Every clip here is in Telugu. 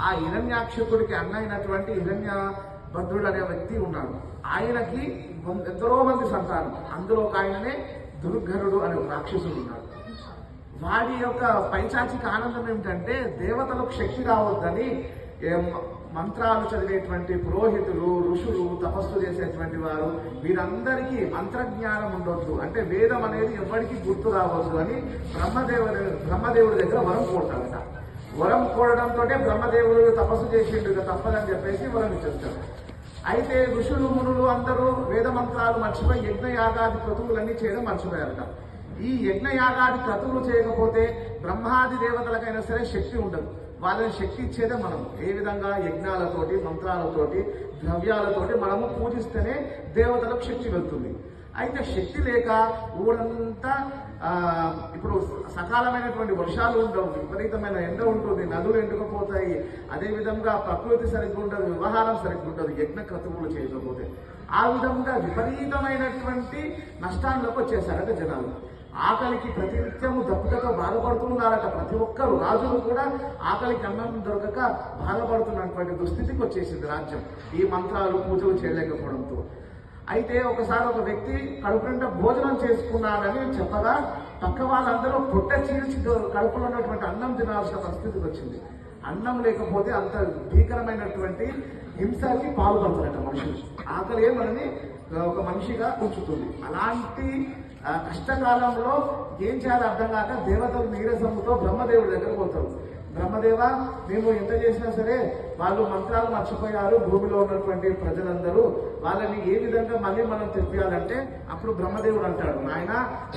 ఆ హిరణ్యాక్షకుడికి అన్నైనటువంటి హిరణ్య భద్రుడు అనే వ్యక్తి ఉన్నాడు. ఆయనకి ఎంతో ఎందరో మంది సంతానం. అందులో ఒక ఆయననే దుర్గరుడు అనే ఒక రాక్షసుడు ఉన్నాడు. వాడి యొక్క పైశాచిక ఆనందం ఏమిటంటే దేవతలకు శక్తి రావద్దని మంత్రాలు చదివేటువంటి పురోహితులు ఋషులు తపస్సు చేసేటువంటి వారు వీరందరికీ మంత్రజ్ఞానం ఉండొద్దు. అంటే వేదం అనేది ఎవరికి గుర్తు రావద్దు అని బ్రహ్మదేవుడు బ్రహ్మదేవుడి దగ్గర వరం కోరుతాడట వరం కోరడంతో బ్రహ్మదేవుడు తపస్సు చేసిండు ఇక తప్పదని చెప్పేసి వరం ఇచ్చేస్తాడు. అయితే ఋషులు మునులు అందరూ వేద మంత్రాలు మర్చిపోయి యజ్ఞయాగాది క్రతువులన్నీ చేయడం మర్చిపోయారట. ఈ యజ్ఞయాగాది క్రతువులు చేయకపోతే బ్రహ్మాది దేవతలకైనా సరే శక్తి ఉండదు. వాళ్ళని శక్తి ఇచ్చేదే మనం. ఏ విధంగా? యజ్ఞాలతోటి మంత్రాలతోటి ద్రవ్యాలతోటి మనము పూజిస్తేనే దేవతలకు శక్తి వెళ్తుంది. అయితే శక్తి లేక ఊరంతా ఇప్పుడు సకాలమైనటువంటి వర్షాలు ఉండవు విపరీతమైన ఎండ ఉంటుంది నదులు ఎండుకపోతాయి. అదేవిధంగా ప్రకృతి సరిగ్గా ఉండదు వ్యవహారం సరిగ్గా ఉండదు యజ్ఞ క్రతువులు చేయకపోతే. ఆ విధంగా విపరీతమైనటువంటి నష్టాల్లోకి వచ్చేసారట జనాలు. ఆకలికి ప్రతినిత్యము దప్పుకతో బాధపడుతున్నారట ప్రతి ఒక్కరు. రాజులు కూడా ఆకలికి అన్నం దొరకక బాధపడుతున్నటువంటి దుస్థితికి వచ్చేసింది రాజ్యం. ఈ మంత్రాలు పూజలు చేయలేకపోవడంతో. అయితే ఒకసారి ఒక వ్యక్తి కడుపు నిండా భోజనం చేసుకున్నాడని చెప్పగా పక్క వాళ్ళందరూ పొట్ట చీల్చి కడుపులో ఉన్నటువంటి అన్నం తినాల్సిన పరిస్థితికి వచ్చింది. అన్నం లేకపోతే అంత భీకరమైనటువంటి హింసకి పాల్పడతారట మనుషులు. ఆకలి మనని ఒక మనిషిగా ఉంచుతుంది. అలాంటి కష్టకాలంలో ఏం చేయాలో అర్థం కాక దేవతలు నీరసముతో బ్రహ్మదేవుడి దగ్గర పోతారు. బ్రహ్మదేవ మేము ఎంత చేసినా సరే వాళ్ళు మంత్రాలు మర్చిపోయారు. భూమిలో ఉన్నటువంటి ప్రజలందరూ వాళ్ళని ఏ విధంగా మళ్ళీ మనం తెప్పియాలంటే అప్పుడు బ్రహ్మదేవుడు అంటాడు నాయన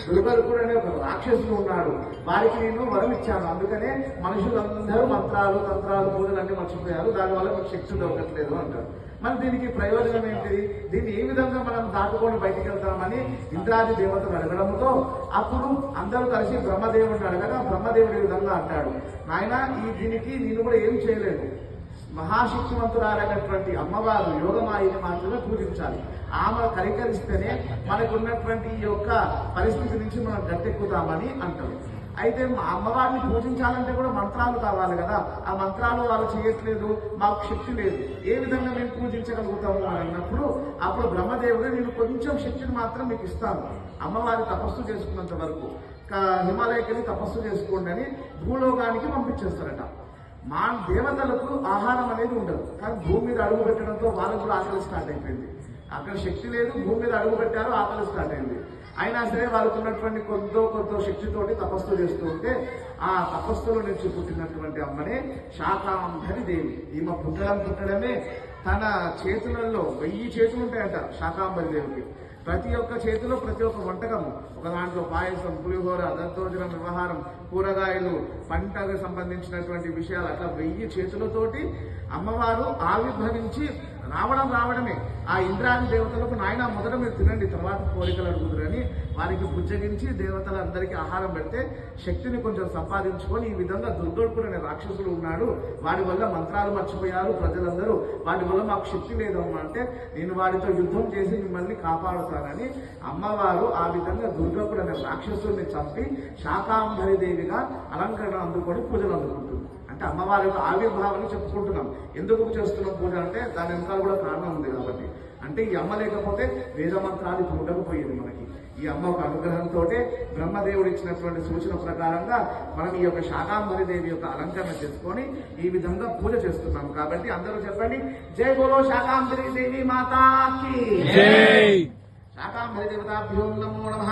దుర్గరుకుడు అనే ఒక రాక్షసుడు ఉన్నాడు. వారికి నేను వరం ఇచ్చాను. అందుకనే మనుషులందరూ మంత్రాలు తంత్రాలు పూజలు అన్ని మర్చిపోయారు. దానివల్ల మీకు శక్తి దొరకట్లేదు అంటారు మరి దీనికి ప్రయోజనం ఏంటిది? దీన్ని ఏ విధంగా మనం దాటుకొని బయటికి వెళ్తామని ఇంద్రాది దేవతలు అడగడంతో అప్పుడు అందరూ కలిసి బ్రహ్మదేవుడిని అడగగా బ్రహ్మదేవుడు ఈ విధంగా అంటాడు నాయన ఈ దీనికి నేను కూడా ఏం చేయలేదు. మహాశక్తివంతురాలైనటువంటి అమ్మవారు యోగమాయిని మాత్రమే పూజించాలి. ఆమె కరికరిస్తేనే మనకున్నటువంటి ఈ యొక్క పరిస్థితి నుంచి మనం గట్టెక్కుతామని అంటారు. అయితే మా అమ్మవారిని పూజించాలంటే కూడా మంత్రాలు కావాలి కదా. ఆ మంత్రాలు వాళ్ళు చేయట్లేదు మాకు శక్తి లేదు. ఏ విధంగా మేము పూజించగలుగుతాము అని అన్నప్పుడు అప్పుడు బ్రహ్మదేవుడు నేను కొంచెం శక్తిని మాత్రం మీకు ఇస్తాను. అమ్మవారి తపస్సు చేసుకున్నంత వరకు. హిమాలయకి వెళ్ళి తపస్సు చేసుకోండి అని భూలోకానికి పంపించేస్తారట. మా దేవతలకు ఆహారం అనేది ఉండదు. కానీ భూమి మీద అడుగు పెట్టడంతో వాళ్ళకు కూడా ఆకలి స్టార్ట్ అయిపోయింది. అక్కడ శక్తి లేదు భూమి మీద అడుగు పెట్టారు ఆకలి స్టార్ట్ అయింది. అయినా సరే వాళ్ళకు ఉన్నటువంటి కొంత కొంత శక్తితోటి తపస్సు చేస్తూ ఉంటే ఆ తపస్సులో నుంచి పుట్టినటువంటి అమ్మనే శాకాంధరి దేవి. ఈమె పుట్టడం పుట్టడమే తన చేతులలో వెయ్యి చేతులు ఉంటాయంట శాకాంబరి దేవికి. ప్రతి ఒక్క చేతిలో ప్రతి ఒక్క వంటకము ఒక దాంట్లో పాయసం పులిహోర దత్తోజనం వ్యవహారం కూరగాయలు పంటకు సంబంధించినటువంటి విషయాలు అట్లా వెయ్యి చేతులతోటి అమ్మవారు ఆవిర్భవించి రావడం రావడమే. ఆ ఇంద్రాది దేవతలకు నాయన మొదట మీరు తినండి తర్వాత కోరికలు అడుగుతురని వారికి బుజ్జగించి దేవతలందరికీ ఆహారం పెడితే శక్తిని కొంచెం సంపాదించుకొని ఈ విధంగా దుర్గోడుకుడు అనే రాక్షసుడు ఉన్నాడు. వాడి వల్ల మంత్రాలు మర్చిపోయారు ప్రజలందరూ. వాడి వల్ల మాకు శక్తి లేదమ్మా అంటే నేను వాడితో యుద్ధం చేసి మిమ్మల్ని కాపాడుతానని అమ్మవారు ఆ విధంగా దుర్గకుడు అనే రాక్షసుడిని చంపి శాకాంబరి దేవిగా అలంకరణ అందుకొని పూజలు అందుకుంటుంది అంటే అమ్మవారి యొక్క ఆవిర్భావాన్ని చెప్పుకుంటున్నాం. ఎందుకు చేస్తున్నాం పూజ అంటే దాని వెనకాల కూడా కారణం ఉంది కాబట్టి. అంటే ఈ అమ్మ లేకపోతే వేద మంత్రాలు ఇప్పుడు ఉండకపోయేది మనకి. ఈ అమ్మ ఒక అనుగ్రహంతో బ్రహ్మదేవుడు ఇచ్చినటువంటి సూచన ప్రకారంగా మనం ఈ యొక్క శాకాంబరి దేవి యొక్క అలంకరణ చేసుకొని ఈ విధంగా పూజ చేస్తున్నాం కాబట్టి అందరూ చెప్పండి జై బోలో శాకాంబరి దేవి మాతాకి! శాకాంబరి దేవతాభ్యో నమో నమః.